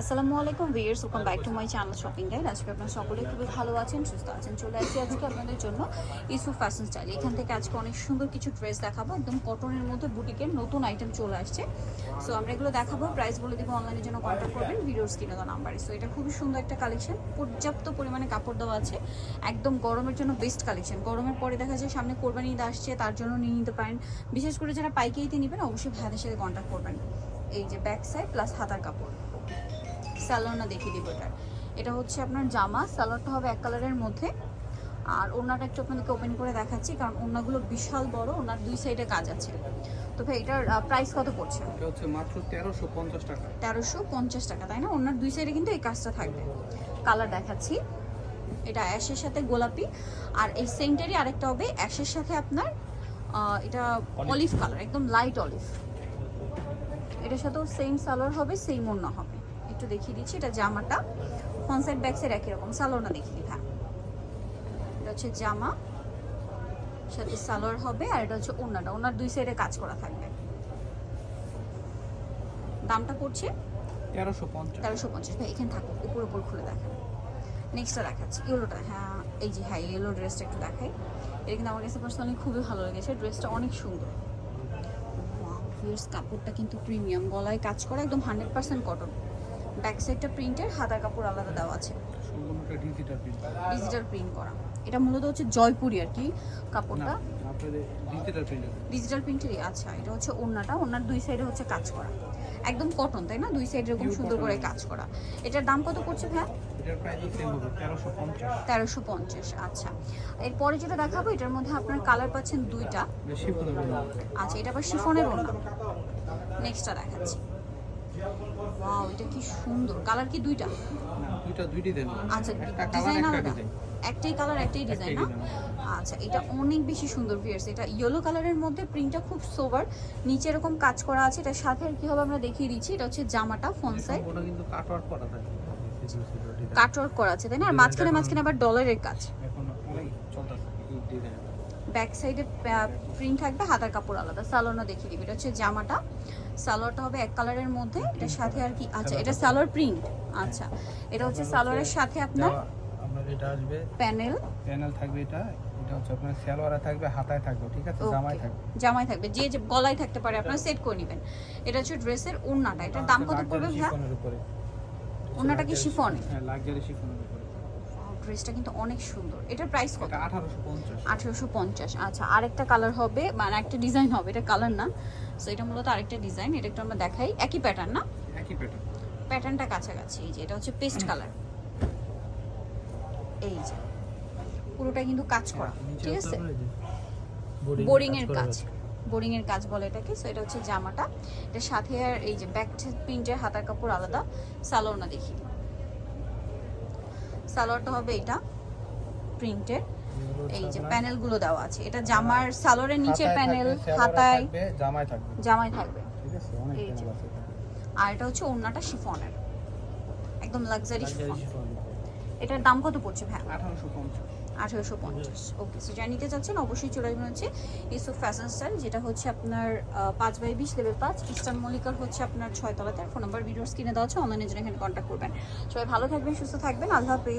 আসসালামু আলাইকুম viewers welcome back to my channel shopping guide আজকে আপনারা সকলে খুবই ভালো আছেন সুস্থ আছেন চলে আসছি আজকে আপনাদের জন্য ইসু ফ্যাশন স্টাইল এখান থেকে আজকে অনেক সুন্দর কিছু ড্রেস দেখাবো একদম কটনের মধ্যে বুটিকের নতুন আইটেম চলে আসছে। সো আমরা এগুলো দেখাবো প্রাইস বলে দিব অনলাইনের জন্য কন্ট্যাক্ট করবেন ভিডিওর স্ক্রিনে দেওয়া নাম্বারে সো এটা খুবই সুন্দর একটা কালেকশন পর্যাপ্ত পরিমাণে কাপড় দেওয়া আছে একদম গরমের জন্য বেস্ট কালেকশন গরমের পরে দেখা যায় সামনে কোরবানি ঈদ আসছে তার জন্য নিয়ে নিতে পারেন। বিশেষ করে যারা পাইকারিতে নেবেন অবশ্যই ভাইদের সাথে কন্ট্যাক্ট করবেন। এই যে ব্যাক সাইড প্লাস হাতার কাপড়। স্যালোনা দেখিয়ে দিব এটার। এটা হচ্ছে আপনার জামা স্যালোয়ারটা হবে এক কালারের মধ্যে। আর ওনাটা একটু আপনাদেরকে ওপেন করে দেখাচ্ছি কারণ ওনাগুলো বিশাল বড় ওনার দুই সাইডে কাজ আছে। তো ভাই এটার প্রাইস কত পড়ছে? এটা হচ্ছে মাত্র তেরোশো পঞ্চাশ টাকা। তেরোশো পঞ্চাশ টাকা তাই না? ওনার দুই সাইডে কিন্তু এই কাজটা থাকবে। কালার দেখাচ্ছি। এটা অ্যাশের সাথে গোলাপি আর এই সেন্টারই আরেকটা হবে অ্যাশের সাথে আপনার এটা অলিভ কালার একদম লাইট অলিভ এটার সাথেও সেম সালোয়ার হবে সেম ওড়না হবে। একটু দেখিয়ে দিচ্ছি। এটা জামাটা। ফ্রন্ট সাইড ব্যাক সাইড একই রকম। সালোয়ারটা দেখিয়ে দিই হ্যাঁ এটা হচ্ছে জামা। সাথে সালোয়ার হবে আর এটা হচ্ছে ওড়নাটা। ওনার দুই সাইডে কাজ করা থাকবে। দামটা পড়ছে? তেরোশো পঞ্চাশ। তেরোশো পঞ্চাশ। ভাই এখানে থাকুক উপর উপর খুলে দেখান নেক্সটটা দেখাচ্ছি। ইয়েলোটা হ্যাঁ এই যে হ্যাঁ ইয়েলো ড্রেসটা একটু দেখাই। এটা কিন্তু আমার কাছে পার্সোনালি খুবই ভালো লেগেছে। ড্রেসটা অনেক সুন্দর। কাপড়টা কিন্তু প্রিমিয়াম গলায় কাজ করা একদম হান্ড্রেড পার্সেন্ট কটন ব্যাক সাইডটা প্রিন্টের হাতার কাপড় আলাদা দেওয়া আছে। সম্পূর্ণটা ডিজিটাল প্রিন্ট ডিজিটাল প্রিন্ট করা। এটা মূলত হচ্ছে জয়পুরি আর কি কাপড়টা। ডিজিটাল প্রিন্ট ডিজিটাল প্রিন্টেরই আচ্ছা এটা হচ্ছে ওড়নাটা। ওড়নার দুই সাইডে হচ্ছে কাজ করা। একদম কটন তাই না? দুই সাইড এরকম সুন্দর করে কাজ করা। এটার দাম কত পড়ছে ভাই তেরোশো পঞ্চাশ। আচ্ছা। এরপরে যেটা দেখাবো এটার মধ্যে আপনার কালার পাচ্ছেন দুইটা। আচ্ছা এটা আবার শিফনের ওড়না। নেক্সটটা দেখাচ্ছি। ওয়াও এটা কি সুন্দর। কালার কি দুইটা? দুইটা দুইটি দেন। আচ্ছা ডিজাইন আলাদা। একটাই কালার একটাই ডিজাইন না? আচ্ছা এটা অনেক বেশি সুন্দর ভিয়ার্স এটা ইয়েলো কালারের মধ্যে প্রিন্টটা খুব সোবার নিচে এরকম কাজ করা আছে। এটার সাথে আর কি হবে আমরা দেখিয়ে দিচ্ছি। এটা হচ্ছে জামাটা ফোন সাইড ওটা কিন্তু কাট ওয়ার্ক করা থাকে। কাটওয়ার্ক করা আছে তাই না? আর মাঝখানে মাঝখানে আবার ডলারের কাজ। এখন অনেক চলতেছে। ডিজাইন ব্যাক সাইডে প্রিন্ট থাকবে হাতার কাপড় আলাদা। সালোয়ারও দেখিয়ে দিবি। এটা হচ্ছে জামাটা। সালোয়ারটা হবে এক কালারের মধ্যে। এটার সাথে আর কি? আচ্ছা এটা সালোয়ার প্রিন্ট আচ্ছা এটা হচ্ছে সালোয়ারের সাথে আপনার এটা আসবে প্যানেল। প্যানেল থাকবে এটা। এটা হচ্ছে আপনার সালোয়ারে থাকবে হাতায় থাকবে ঠিক আছে? জামায় থাকবে। জামাই থাকবে। যে যে গলায় থাকতে পারে আপনারা সেট করে নেবেন। এটা হচ্ছে ড্রেসের ওড়নাটা। এটার দাম কত পড়বে ভাইয়া? ওড়নাটা কি শিফনে হ্যাঁ লাক্সারি শিফনের উপরে। ড্রেসটা কিন্তু অনেক সুন্দর। এটার প্রাইস কত? আঠারোশো পঞ্চাশ। আচ্ছা আরেকটা কালার হবে মানে একটা ডিজাইন হবে এটা কালার না। সো এটা মূলত আরেকটা ডিজাইন এটা একটু আমরা দেখাই। একই প্যাটার্ন না? একই প্যাটার্ন প্যাটার্নটা কাছাকাছি এই যে এটা হচ্ছে পেস্ট কালার এই যে পুরোটা কিন্তু কাজ করা। ঠিক আছে? বোরিং এর কাজ বোরিং এর কাজ বলে এটাকে। সো এটা হচ্ছে জামাটা। এটা সাথে আর এই যে ব্যাক প্রিন্টের হাতার কাপড় আলাদা। সালোয়ার না দেখি। সালোয়ারটা হবে এটা প্রিন্টের। এই যে প্যানেলগুলো দেওয়া আছে। এটা জামার সালোয়ারের নিচে প্যানেল হাতায় জামায় থাকবে। জামায় থাকবে। আছে আছে আর এটা হচ্ছে ওড়নাটা শিফনের। একদম লাক্সারি শিফন। এটার দাম কত পড়ছে ভাই আঠারোশো পঞ্চাশ। ওকে সো যা নিতে চাচ্ছেন অবশ্যই চলে আসবেন হচ্ছে ইউসুফ ফ্যাশন স্টাইল যেটা হচ্ছে আপনার পাঁচ বাই বিশ লেভেল পাঁচ। ইস্টার্ন মল্লিকার হচ্ছে আপনার ছয় তলাতে ফোন নাম্বার ভিডিওস কিনে দেওয়া হচ্ছে অনলাইনে জন্য এখানে কন্ট্যাক্ট করবেন। সবাই ভালো থাকবেন সুস্থ থাকবেন। আল্লাহ হাফেজ।